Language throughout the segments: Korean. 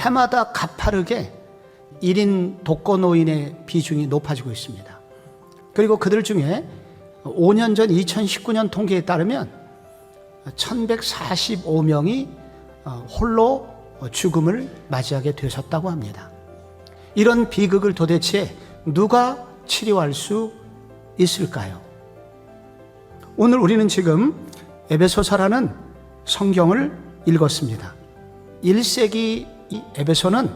해마다 가파르게 1인 독거 노인의 비중이 높아지고 있습니다. 그리고 그들 중에 5년 전 2019년 통계에 따르면 1145명이 어, 홀로 죽음을 맞이하게 되셨다고 합니다. 이런 비극을 도대체 누가 치료할 수 있을까요? 오늘 우리는 지금 에베소서라는 성경을 읽었습니다. 1세기 이 에베소는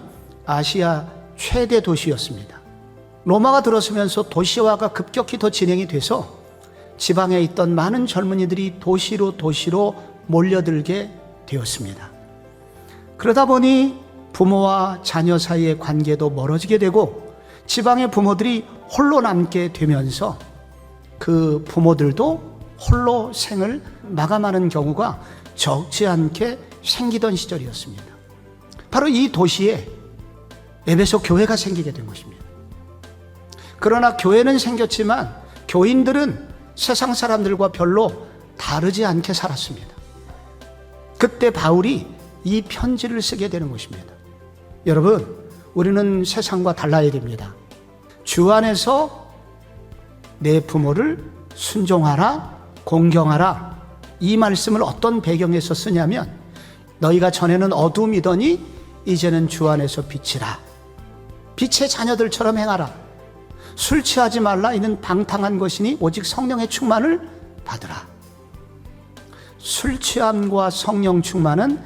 아시아 최대 도시였습니다. 로마가 들어서면서 도시화가 급격히 더 진행이 돼서 지방에 있던 많은 젊은이들이 도시로 도시로 몰려들게 되었습니다. 그러다 보니 부모와 자녀 사이의 관계도 멀어지게 되고 지방의 부모들이 홀로 남게 되면서 그 부모들도 홀로 생을 마감하는 경우가 적지 않게 생기던 시절이었습니다. 바로 이 도시에 에베소 교회가 생기게 된 것입니다. 그러나 교회는 생겼지만 교인들은 세상 사람들과 별로 다르지 않게 살았습니다. 그때 바울이 이 편지를 쓰게 되는 것입니다. 여러분, 우리는 세상과 달라야 됩니다. 주 안에서 내 부모를 순종하라, 공경하라. 이 말씀을 어떤 배경에서 쓰냐면 너희가 전에는 어둠이더니 이제는 주 안에서 빛이라. 빛의 자녀들처럼 행하라. 술 취하지 말라. 이는 방탕한 것이니 오직 성령의 충만을 받으라. 술 취함과 성령 충만은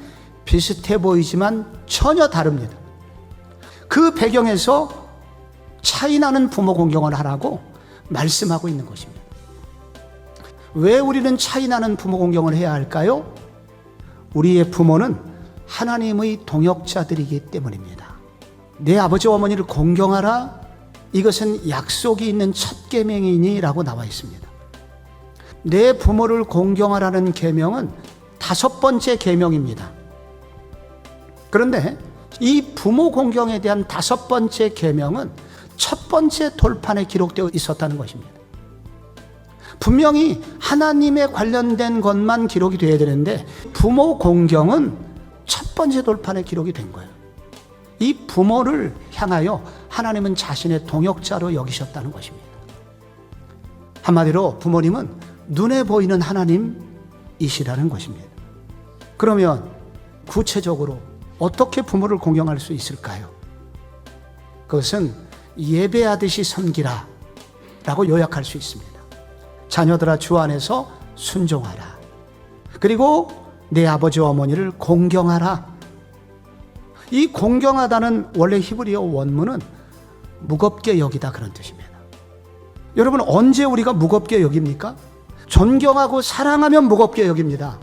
비슷해 보이지만 전혀 다릅니다. 그 배경에서 차이 나는 부모 공경을 하라고 말씀하고 있는 것입니다. 왜 우리는 차이 나는 부모 공경을 해야 할까요? 우리의 부모는 하나님의 동역자들이기 때문입니다. 내 아버지와 어머니를 공경하라. 이것은 약속이 있는 첫 계명이니라고 나와 있습니다. 내 부모를 공경하라는 계명은 다섯 번째 계명입니다. 그런데 이 부모 공경에 대한 다섯 번째 계명은 첫 번째 돌판에 기록되어 있었다는 것입니다. 분명히 하나님에 관련된 것만 기록이 되어야 되는데 부모 공경은 첫 번째 돌판에 기록이 된 거예요. 이 부모를 향하여 하나님은 자신의 동역자로 여기셨다는 것입니다. 한마디로 부모님은 눈에 보이는 하나님이시라는 것입니다. 그러면 구체적으로 어떻게 부모를 공경할 수 있을까요? 그것은 예배하듯이 섬기라 라고 요약할 수 있습니다. 자녀들아 주 안에서 순종하라. 그리고 내 아버지와 어머니를 공경하라. 이 공경하다는 원래 히브리어 원문은 무겁게 여기다 그런 뜻입니다. 여러분 언제 우리가 무겁게 여깁니까? 존경하고 사랑하면 무겁게 여깁니다.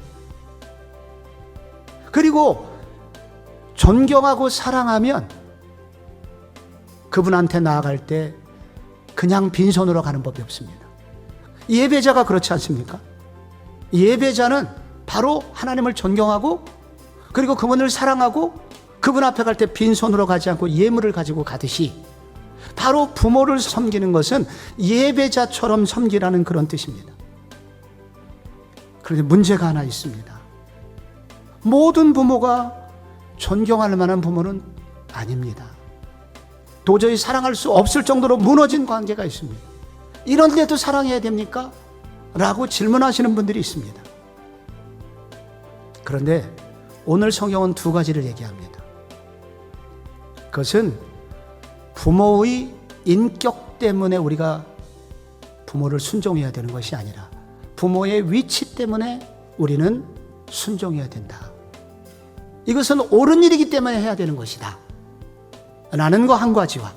그리고 존경하고 사랑하면 그분한테 나아갈 때 그냥 빈손으로 가는 법이 없습니다. 예배자가 그렇지 않습니까? 예배자는 바로 하나님을 존경하고 그리고 그분을 사랑하고 그분 앞에 갈 때 빈손으로 가지 않고 예물을 가지고 가듯이 바로 부모를 섬기는 것은 예배자처럼 섬기라는 그런 뜻입니다. 그런데 문제가 하나 있습니다. 모든 부모가 존경할 만한 부모는 아닙니다. 도저히 사랑할 수 없을 정도로 무너진 관계가 있습니다. 이런데도 사랑해야 됩니까? 라고 질문하시는 분들이 있습니다. 그런데 오늘 성경은 두 가지를 얘기합니다. 그것은 부모의 인격 때문에 우리가 부모를 순종해야 되는 것이 아니라 부모의 위치 때문에 우리는 순종해야 된다. 이것은 옳은 일이기 때문에 해야 되는 것이다. 라는 거 한 가지와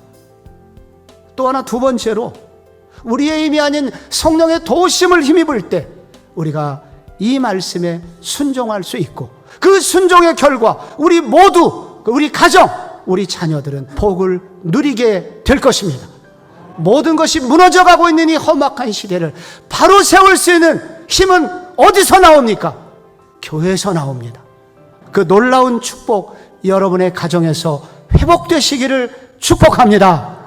또 하나 두 번째로 우리의 힘이 아닌 성령의 도심을 힘입을 때 우리가 이 말씀에 순종할 수 있고 그 순종의 결과 우리 모두 우리 가정 우리 자녀들은 복을 누리게 될 것입니다. 모든 것이 무너져 가고 있는 이 험악한 시대를 바로 세울 수 있는 힘은 어디서 나옵니까? 교회에서 나옵니다. 그 놀라운 축복 여러분의 가정에서 회복되시기를 축복합니다.